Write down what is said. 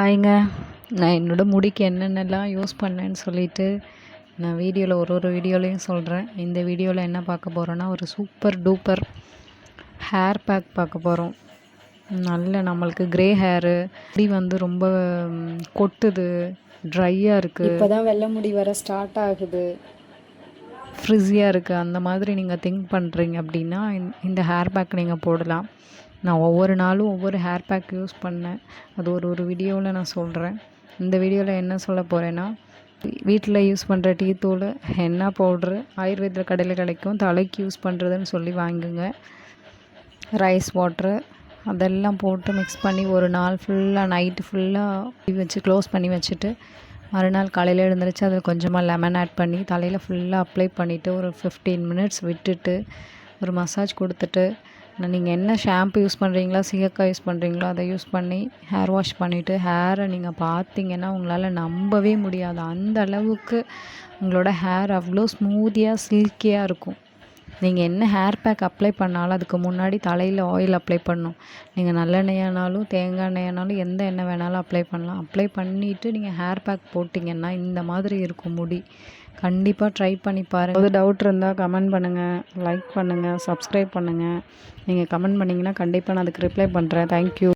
ஹாய்ங்க. நான் என்னோடய முடிக்கு என்னென்னலாம் யூஸ் பண்ணேன்னு சொல்லிட்டு நான் வீடியோவில் ஒரு ஒரு வீடியோலையும் சொல்கிறேன் இந்த வீடியோவில் என்ன பார்க்க போகிறோன்னா ஒரு சூப்பர் டூப்பர் ஹேர் பேக் பார்க்க போகிறோம் நல்ல நம்மளுக்கு க்ரே ஹேரு முடி வந்து ரொம்ப கொட்டுது ட்ரையாக இருக்குது இப்போ தான் வெள்ளை முடி வர ஸ்டார்ட் ஆகுது. ஃப்ரிஸியாக இருக்குது அந்த மாதிரி நீங்கள் திங்க் பண்ணுறீங்க அப்படின்னா இந்த ஹேர் பேக் நீங்கள் போடலாம். நான் ஒவ்வொரு நாளும் ஒவ்வொரு ஹேர் பேக் யூஸ் பண்ணேன். அது ஒரு ஒரு வீடியோவில் நான் சொல்கிறேன் இந்த வீடியோவில் என்ன சொல்ல போகிறேன்னா வீட்டில் யூஸ் பண்ணுற டீ தூள் ஹென்னா பவுட்ரு ஆயுர்வேத கடையில் கிடைக்கும். தலைக்கு யூஸ் பண்ணுறதுன்னு சொல்லி வாங்குங்க. ரைஸ் வாட்ரு அதெல்லாம் போட்டு மிக்ஸ் பண்ணி ஒரு நாள் ஃபுல்லாக நைட்டு ஃபுல்லாக வச்சு க்ளோஸ் பண்ணி வச்சுட்டு மறுநாள் காலையில் எழுந்திரிச்சு அதில் கொஞ்சமாக லெமன் ஆட் பண்ணி தலையில் ஃபுல்லாக அப்ளை பண்ணிவிட்டு ஒரு ஃபிஃப்டீன் மினிட்ஸ் விட்டுட்டு ஒரு மசாஜ் கொடுத்துட்டு நீங்கள் என்ன ஷாம்பு யூஸ் பண்ணுறீங்களா சீயக்காய் யூஸ் பண்ணுறீங்களோ அதை யூஸ் பண்ணி ஹேர் வாஷ் பண்ணிவிட்டு ஹேரை நீங்கள் பார்த்தீங்கன்னா உங்களால் நம்பவே முடியாது. அந்த அளவுக்கு உங்களோட ஹேர் அவ்வளோ ஸ்மூத்தியாக சில்கியாக இருக்கும். நீங்கள் என்ன ஹேர் பேக் அப்ளை பண்ணாலும் அதுக்கு முன்னாடி தலையில் ஆயில் அப்ளை பண்ணணும். நீங்கள் நல்லெண்ணெயானாலும் தேங்காய் எண்ணெயானாலும் எந்த எண்ணெய் வேணாலும் அப்ளை பண்ணலாம். அப்ளை பண்ணிவிட்டு நீங்கள் ஹேர் பேக் போட்டிங்கன்னா இந்த மாதிரி இருக்கும் முடி. கண்டிப்பாக ட்ரை பண்ணி பாருங்கள் ஏதாவது டவுட் இருந்தால் கமெண்ட் பண்ணுங்கள் லைக் பண்ணுங்கள் சப்ஸ்கிரைப் பண்ணுங்கள் நீங்கள் கமெண்ட் பண்ணிங்கன்னா கண்டிப்பாக நான் அதுக்கு ரிப்ளை பண்ணுறேன் தேங்க்யூ